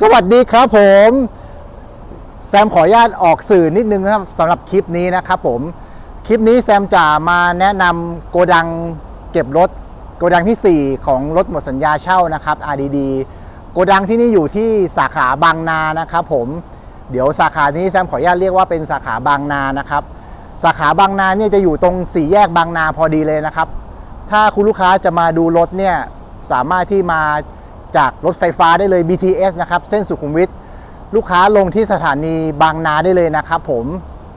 สวัสดีครับผม แซมขออนุญาตออกสื่อนิดนึงนะครับสำหรับคลิปนี้นะครับผม คลิปนี้แซมจะมาแนะนำโกดังเก็บรถ โกดังที่ 4 ของรถหมดสัญญาเช่านะครับ RDD โกดังที่นี่อยู่ที่สาขาบางนานะครับผมเดี๋ยวสาขานี้แซมขออนุญาตเรียกว่าเป็นสาขาบางนานะครับ สาขาบางนาเนี่ยจะอยู่ตรงสี่แยกบางนาพอดีเลยนะครับ ถ้าคุณลูกค้าจะมาดูรถเนี่ยสามารถที่มา จากรถไฟฟ้าได้เลย BTS นะครับ เส้นสุขุมวิท ลูกค้าลงที่สถานีบางนาได้เลยนะครับผม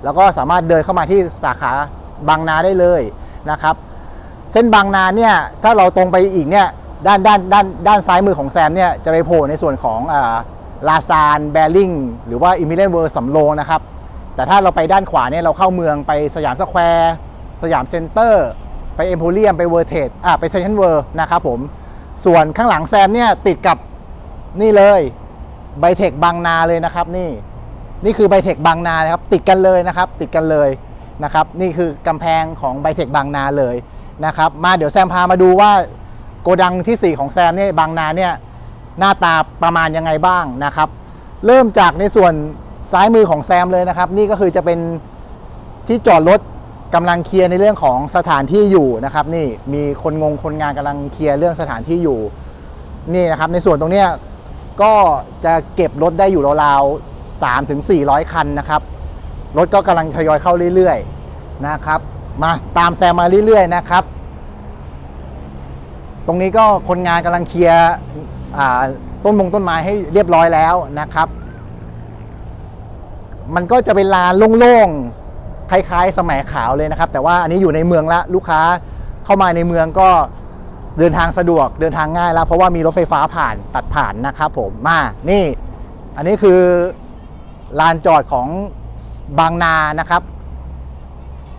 แล้วก็สามารถเดินเข้ามาที่สาขาบางนาได้เลยนะครับ เส้นบางนาเนี่ย ถ้าเราตรงไปอีกเนี่ย ด้านด้านด้านด้านซ้ายมือของแซมเนี่ย จะไปโผล่ในส่วนของลาซานแบริ่งหรือว่าอิมิเลนเวอร์สำโรงนะครับ แต่ถ้าเราไปด้านขวาเนี่ย เราเข้าเมืองไปสยามสแควร์ สยามเซ็นเตอร์ ไปเอ็มโพเรียม ไปเวอร์เทดอ่าไปเซนทรัลเวิร์นะครับผม ส่วนข้างหลังแซมเนี่ยติดกับนี่เลยไบเทคบางนาเลยนะครับ นี่นี่คือไบเทคบางนานะครับ ติดกันเลยนะครับ ติดกันเลยนะครับ นี่คือกำแพงของไบเทคบางนาเลยนะครับ มาเดี๋ยวแซมพามาดูว่าโกดังที่ 4 ของแซมเนี่ยบางนาเนี่ยหน้าตาประมาณยังไงบ้างนะครับ เริ่มจากในส่วนซ้ายมือของแซมเลยนะครับ นี่ก็คือจะเป็นที่จอดรถ กำลังเคลียร์ในเรื่องของสถานที่อยู่นะครับ นี่มีคนงงคนงานกำลังเคลียร์เรื่องสถานที่อยู่นี่นะครับ ในส่วนตรงเนี้ยก็จะเก็บรถได้อยู่ราวๆ3ถึง400คันนะครับรถก็กำลังทยอยเข้าเรื่อยๆนะครับ มาตามแซมมาเรื่อยๆนะครับ ตรงนี้ก็คนงานกำลังเคลียร์ต้นมงต้นไม้ให้เรียบร้อยแล้วนะครับ มันก็จะเป็นลานโล่งๆ คล้ายๆ สมัยขาวเลยนะครับ แต่ว่าอันนี้อยู่ในเมืองละลูกค้าเข้ามาในเมืองก็เดินทางสะดวกเดินทางง่ายแล้ว เพราะว่ามีรถไฟฟ้าผ่านตัดผ่านนะครับผมมานี่ อันนี้คือลานจอดของบางนานะครับ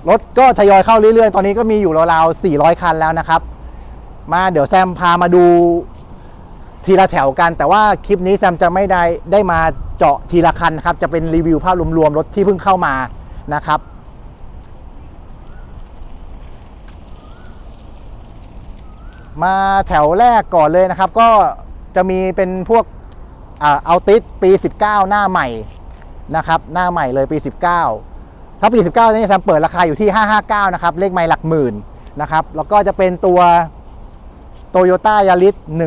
รถก็ทยอยเข้าเรื่อยๆ ตอนนี้ก็มีอยู่ราวๆ 400 คันแล้วนะครับ มาเดี๋ยวแซมพามาดูทีละแถวกัน แต่ว่าคลิปนี้แซมจะไม่ได้ได้มาเจาะทีละคันครับ จะเป็นรีวิวภาพรวมๆ รถที่เพิ่งเข้ามานะครับ มาแถวแรกก่อนเลยนะครับ ก็จะมีเป็นพวกเอาติสปี 19 หน้าใหม่นะครับหน้าใหม่เลยปี 19 ถ้าปี 19นี่แซมเปิดราคาอยู่ที่ 559 นะครับ เลขไม่หลักหมื่นนะครับ แล้วก็จะเป็นตัว Toyota Yaris 1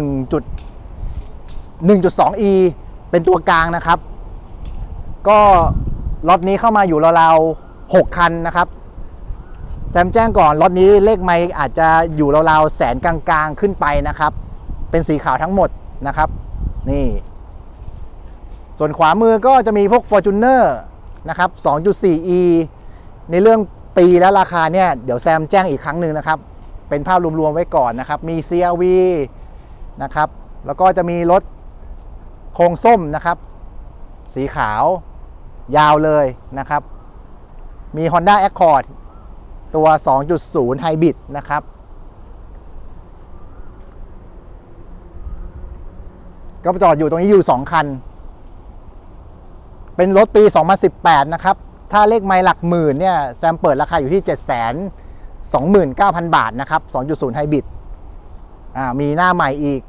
1.2e เป็นตัวกลางนะครับ ก็ล็อตนี้เข้ามาอยู่ราวๆ6คันนะครับ แซมแจ้งก่อนล็อตนี้เลขไม่อาจจะอยู่ราวๆแสนกลางๆขึ้นไปนะครับ เป็นสีขาวทั้งหมดนะครับ นี่ ส่วนขวามือก็จะมีพวก Fortuner นะครับ 2.4e ในเรื่องปีและราคาเนี่ย เดี๋ยวแซมแจ้งอีกครั้งหนึ่งนะครับ เป็นภาพรวมๆไว้ก่อนนะครับ มี CRV นะครับ แล้วก็จะมีรถโครงส้มนะครับ สีขาวยาวเลยนะครับ มี Honda Accord ตัว 2.0 Hybrid นะครับก็จอดอยู่ตรงนี้อยู่ 2 คัน เป็นรถปี 2018 นะครับ ถ้าเลขไมล์หลักหมื่นเนี่ย แซมเปิดราคาอยู่ที่ 7 2 9 0 0 0 บาทนะครับ 2.0 Hybrid อ่ามีหน้าใหม่อีก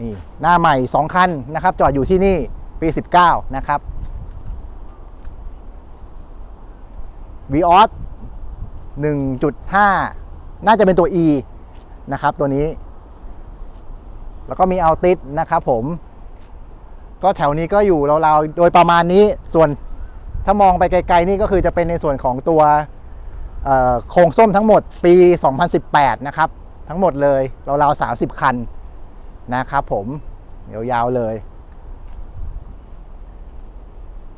นี่ หน้าใหม่ 2 คันนะครับ จอดอยู่ที่นี่ปี 19 นะครับ v ีออส1.5 น่าจะเป็นตัว E นะครับตัวนี้ แล้วก็มีเอาติสนะครับผม ก็แถวนี้ก็อยู่ราวๆโดยประมาณนี้ส่วนถ้ามองไปไกลๆนี่ก็คือจะเป็นในส่วนของตัวโครงส้มทั้งหมดปี 2018 นะครับ ทั้งหมดเลยราวๆ30 คันนะครับผมยาวๆเลย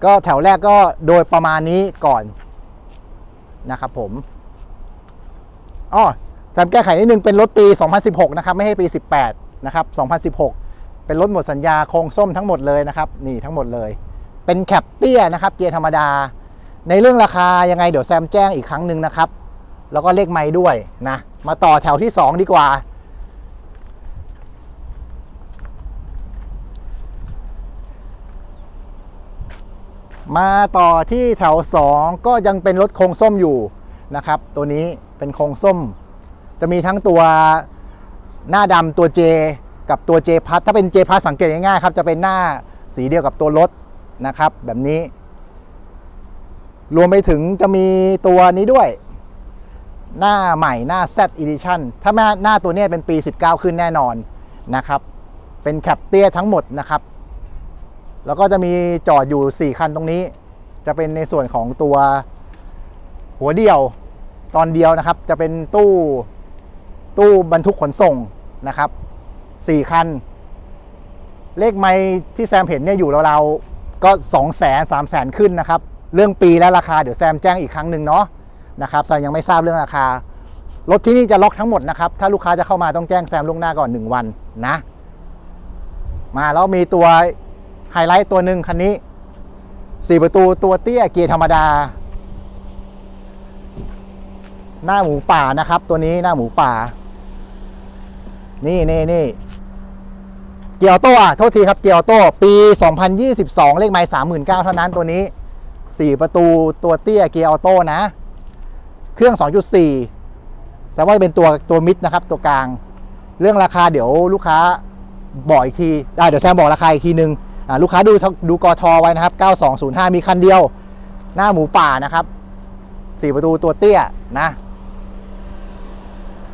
ก็แถวแรกก็โดยประมาณนี้ก่อน นะครับผมอ๋อแซมแก้ไขนิดนึงเป็นรถปี 2016 นะครับ ไม่ให้ปี 18 นะครับ 2016 เป็นรถหมดสัญญาโครงส้มทั้งหมดเลยนะครับ นี่ทั้งหมดเลย เป็นแคปเตี้ยนะครับ เกียร์ธรรมดา ในเรื่องราคายังไงเดี๋ยวแซมแจ้งอีกครั้งหนึ่งนะครับ แล้วก็เลขไม้ด้วยนะ มาต่อแถวที่ 2 ดีกว่า มาต่อที่แถว 2 ก็ยังเป็นรถโครงส้มอยู่นะครับ ตัวนี้เป็นโครงส้ม จะมีทั้งตัวหน้าดำตัว J กับตัว J พัทถ้าเป็น J พัทสังเกตง่ายๆครับ จะเป็นหน้าสีเดียวกับตัวรถนะครับ แบบนี้ รวมไปถึงจะมีตัวนี้ด้วย หน้าใหม่หน้า Z Edition ถ้าหน้าหน้าตัวนี้เป็นปี 19 ขึ้นแน่นอนนะครับ เป็นแคปเตี้ยทั้งหมดนะครับ แล้วก็จะมีจอดอยู่ 4 คันตรงนี้ จะเป็นในส่วนของตัวหัวเดียวตอนเดียวนะครับ จะเป็นตู้ตู้บรรทุกขนส่งนะครับ 4 คัน เลขไม้ที่แซมเห็นเนี่ยอยู่เราๆก็ 2 0 0 0 0 0 3 0 0 0 0ขึ้นนะครับ เรื่องปีและราคาเดี๋ยวแซมแจ้งอีกครั้งหนึ่งเนาะนะครับแซมยังไม่ทราบเรื่องราคารถที่นี่จะล็อกทั้งหมดนะครับ ถ้าลูกค้าจะเข้ามาต้องแจ้งแซมล่วงหน้าก่อน 1 วันนะ มาแล้วมีตัว ไฮไลท์ตัวหนึ่งคันนี้ 4 ประตูตัวเตี้ยเกียร์ธรรมดา หน้าหมูป่านะครับ ตัวนี้หน้าหมูป่า นี่นี่นี่เกียร์ออโต้อะโทษทีครับเกียร์ออโต้ปี 2022 เลขไมล์39,000เท่านั้นตัวนี้ 4 ประตูตัวเตี้ยเกียร์ออโต้นะ เครื่อง 2.4 แต่ว่าเป็นตัวตัวมิดนะครับ ตัวกลาง เรื่องราคาเดี๋ยวลูกค้าบอกอีกทีได้เดี๋ยวแซมบอกราคาอีกทีนึงอ่า ลูกค้าดูดูกอทอไว้นะครับ 9205 มีคันเดียว หน้าหมูป่านะครับ4ประตูตัวเตี้ยนะ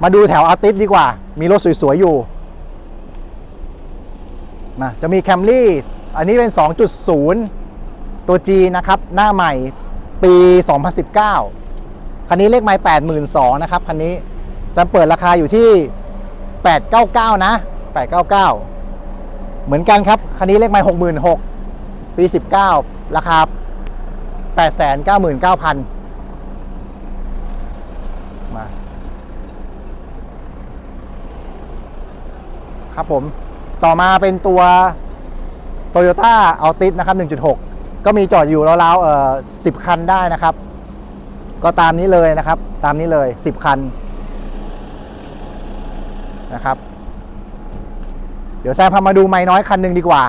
มาดูแถวอาร์ติสดีกว่า มีรถสวย ๆ อยู่มาจะมีแคมรี่อันนี้เป็น 2.0 ตัว G นะครับ หน้าใหม่ปี 2019 คันนี้เลขไม้82,000 นะครับ คันนี้แซมเปิดราคาอยู่ที่ 899 นะ 899 เหมือนกันครับ คันนี้เลขไม้66,000ปี19ราคา899,000มา ครับผม ต่อมาเป็นตัว Toyota Altis นะครับ 1.6 ก็มีจอดอยู่ราวๆเอ่อ10 คันได้นะครับ ก็ตามนี้เลยนะครับ ตามนี้เลย 10 คันนะครับ เดี๋ยวแซมพามาดูไม้น้อยคันหนึ่งดีกว่า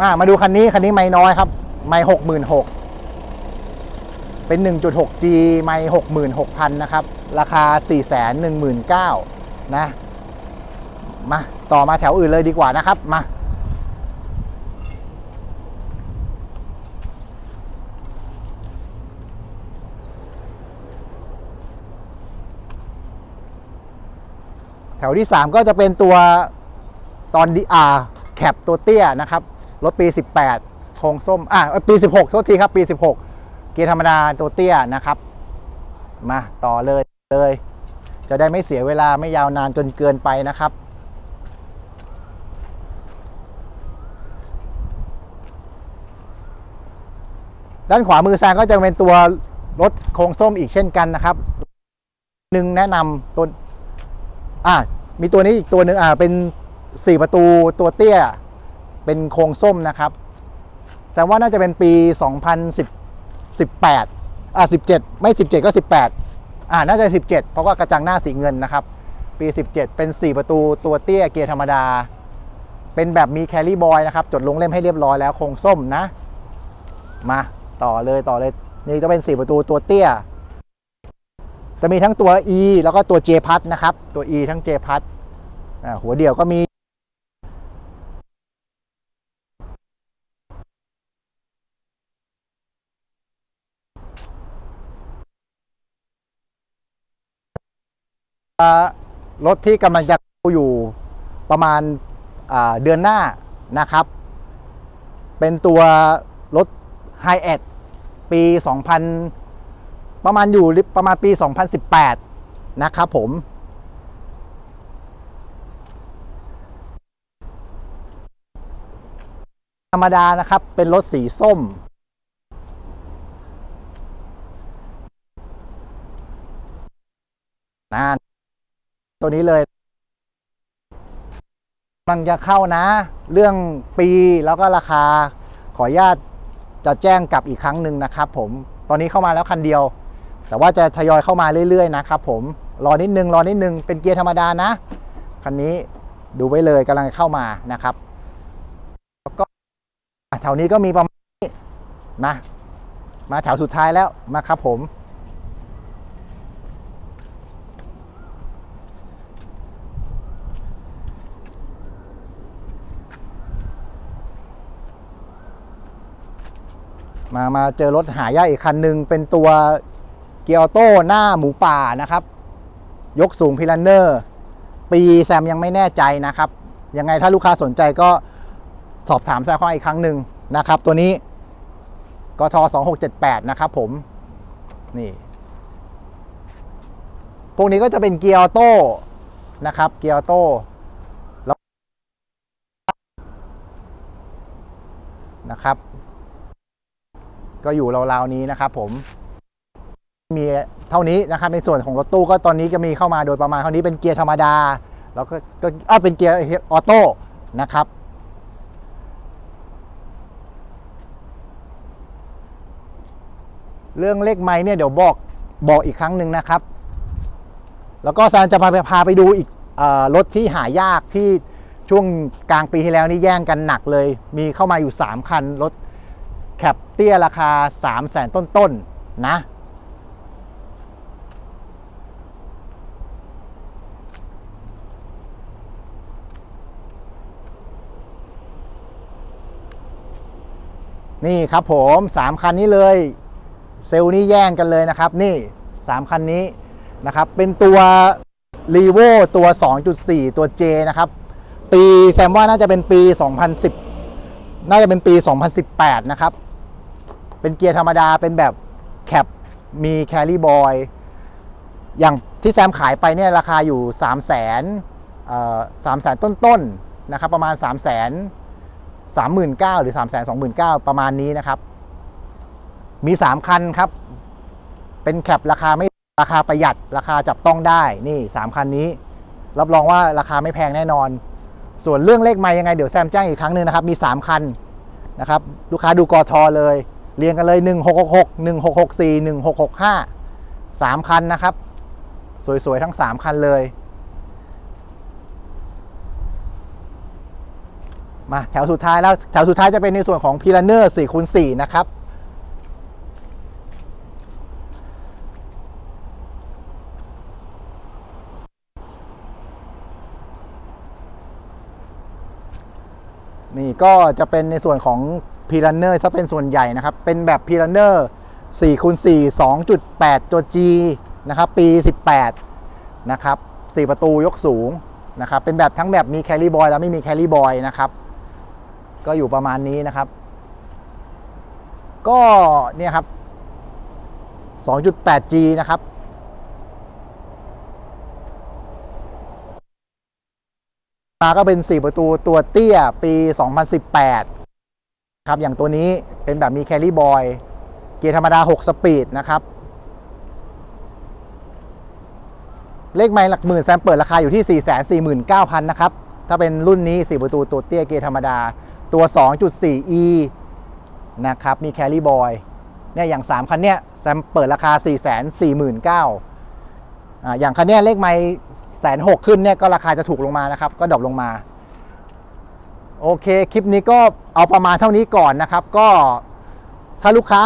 มามาดูคันนี้ คันนี้ไม่น้อยครับ ไม่หกหมื่นหกเป็น 1.6G ไม่หกหมื่นหกพันนะครับ ราคา 4 1 9 0 0 0นะ มา ต่อมาแถวอื่นเลยดีกว่านะครับ มา แถวที่ 3 ก็จะเป็นตัวตอนดีอาแคปตัวเตี้ยนะครับรถปี 18 โครงส้มอะปี 16โทษทีครับปี 16 เกียร์ธรรมดาตัวเตี้ยนะครับ มาต่อเลยเลย จะได้ไม่เสียเวลาไม่ยาวนานจนเกินไปนะครับด้านขวามือแซงก็จะเป็นตัวรถโครงส้มอีกเช่นกันนะครับหนึ่งแนะนำตัว อะมีตัวนี้อีกตัวหนึ่งอ่าเป็น4ประตูตัวเตี้ย เป็นโครงส้มนะครับแสดงว่าน่าจะเป็นปี 2010 18อะ17 ไม่ 17 ก็ 18 อ่าน่าจะ 17 เพราะว่ากระจังหน้าสีเงินนะครับ ปี 17 เป็น 4 ประตูตัวเตี้ยเกียร์ธรรมดา เป็นแบบมีแครี่บอยนะครับ จดลงเล่มให้เรียบร้อยแล้วโครงส้มนะ มาต่อเลยต่อเลย นี่จะเป็น 4 ประตูตัวเตี้ย จะมีทั้งตัว E แล้วก็ตัว J พัดนะครับ ตัว E ทั้ง J พัดหัวเดี่ยวก็มีรถที่กำลังจะเข้าอยู่ประมาณาเดือนหน้านะครับ เป็นตัวรถ h i เอ d ปี 2000 ประมาณอยู่ประมาณปี 2018 นะครับผม ธรรมดานะครับ เป็นรถสีส้ม นะตัวนี้เลยกำลังจะเข้านะ เรื่องปีแล้วก็ราคาขออนุญาตจะแจ้งกลับอีกครั้งหนึ่งนะครับผม ตอนนี้เข้ามาแล้วคันเดียว แต่ว่าจะทยอยเข้ามาเรื่อยๆนะครับผมรอนิดนึงรอนิดนึงเป็นเกียร์ธรรมดานะคันนี้ดูไว้เลยกำลังเข้ามานะครับแล้วก็แถวนี้ก็มีประมาณนี้นะมาแถวสุดท้ายแล้วมาครับผมมา มาเจอรถหายากอีกคันหนึ่งเป็นตัว กียร์โต้หน้าหมูป่านะครับ ยกสูงพิลันเนอร์ ปีแซมยังไม่แน่ใจนะครับ ยังไงถ้าลูกค้าสนใจก็สอบถามแซมเข้ามาอีกครั้งหนึ่งนะครับ ตัวนี้กท2678 นะครับผม นี่ พวกนี้ก็จะเป็นเกียร์ออโต้นะครับ เกียร์ออโต้แล้วนะครับ ก็อยู่ราวๆนี้นะครับผม มีเท่านี้นะครับในส่วนของรถตู้ก็ตอนนี้ก็มีเข้ามาโดยประมาณเท่านี้เป็นเกียร์ธรรมดา แล้วก็ก็เอ้าเป็นเกียร์ออโต้นะครับเรื่องเลขไม้เนี่ยเดี๋ยวบอกบอกอีกครั้งหนึ่งนะครับ แล้วก็ซานจะพาไปพาไปดูอีกอรถที่หายากที่ช่วงกลางปีที่แล้วนี่แย่งกันหนักเลย มีเข้ามาอยู่ 3 คัน รถแคปเตี้ยราคา 3 0 0แสนต้นๆนะ นี่ครับผม 3 คันนี้เลย เซลล์นี่แย่งกันเลยนะครับ นี่ 3 คันนี้นะครับ เป็นตัว r e v o ตัว 2.4 ตัว J นะครับ ปีแซมว่าน่าจะเป็นปี 2010 น่าจะเป็นปี 2018 นะครับ เป็นเกียร์ธรรมดาเป็นแบบแคปมีแคลรี่บอยอย่างที่แซมขายไปเนี่ยราคาอยู่ 3 0 0 0 0 0เอ่อ3 0 0 0 0ต้นๆนะครับ ประมาณ 3 0 0 0 0 39,000หรือ 3 2 9 0 0 0ประมาณนี้นะครับ มี 3 คันครับ เป็นแคปราคาไม่ราคาประหยัดราคาจับต้องได้นี่ 3 คันนี้ รับรองว่าราคาไม่แพงแน่นอน ส่วนเรื่องเลขไม้ยังไงเดี๋ยวแซมแจ้งอีกครั้งหนึ่งนะครับ มี 3 คันนะครับลูกค้าดูกอทอเลย เรียงกันเลย 1666 1664 1665 3 คันนะครับ สวยๆ ทั้ง 3 คันเลย มาแถวสุดท้ายแล้วแถวสุดท้ายจะเป็นในส่วนของพีลันเนอร์4คูณ4นะครับนี่ก็จะเป็นในส่วนของพีลันเนอร์ซะเป็นส่วนใหญ่นะครับ เป็นแบบพีลันเนอร์4คูณ4 2.8 ตัว G นะครับ ปี 18 นะครับ 4 ประตูยกสูงนะครับ เป็นแบบทั้งแบบมีแคลรี่บอยแล้วไม่มีแคลรี่บอยนะครับ ก็อยู่ประมาณนี้นะครับ ก็เนี่ยครับ 2.8G นะครับมาก็เป็น 4 ประตูตัวเตี้ยปี 2018 ครับ อย่างตัวนี้เป็นแบบมีแคลรี่บอย เกียร์ธรรมดา 6 สปีดนะครับ เลขไมล์หลักหมื่นแซมเปิดราคาอยู่ที่ 449,000 นะครับ ถ้าเป็นรุ่นนี้ 4 ประตูตัวเตี้ยเกียร์ธรรมดา ตัว 2.4e นะครับ มีแคลรี่บอยเนี่ยอย่าง 3 คันเนี้ยแซมเปิดราคา 449,000อ่าอย่างคันเนี้ยเลขไมล์แสนหกขึ้นเนี่ยก็ราคาจะถูกลงมานะครับ ก็ดรอปลงมา โอเค คลิปนี้ก็เอาประมาณเท่านี้ก่อนนะครับ ก็ถ้าลูกค้า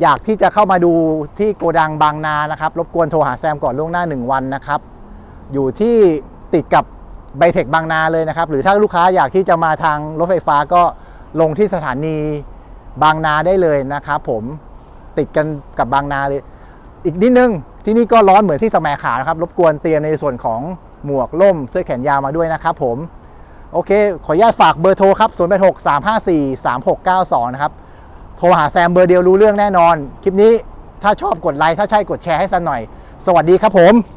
อยากที่จะเข้ามาดูที่โกดังบางนานะครับ รบกวนโทรหาแซมก่อนล่วงหน้า 1 วันนะครับ อยู่ที่ติดกับ ไบเทคบางนาเลยนะครับ หรือถ้าลูกค้าอยากที่จะมาทางรถไฟฟ้าก็ลงที่สถานีบางนาได้เลยนะครับผมติดกันกับบางนาเลย อีกนิดนึงที่นี่ก็ร้อนเหมือนที่สแมขานะครับรบกวนเตรียมในส่วนของหมวกล่มเสื้อแขนยาวมาด้วยนะครับผมโอเค ขออนุญาตฝากเบอร์โทรครับ 0 8 6 3 5 4 3 6 9 2 นะครับ โทรหาแซมเบอร์เดียวรู้เรื่องแน่นอน คลิปนี้ถ้าชอบกดไลค์ ถ้าใช่กดแชร์ให้แซมหน่อย สวัสดีครับผม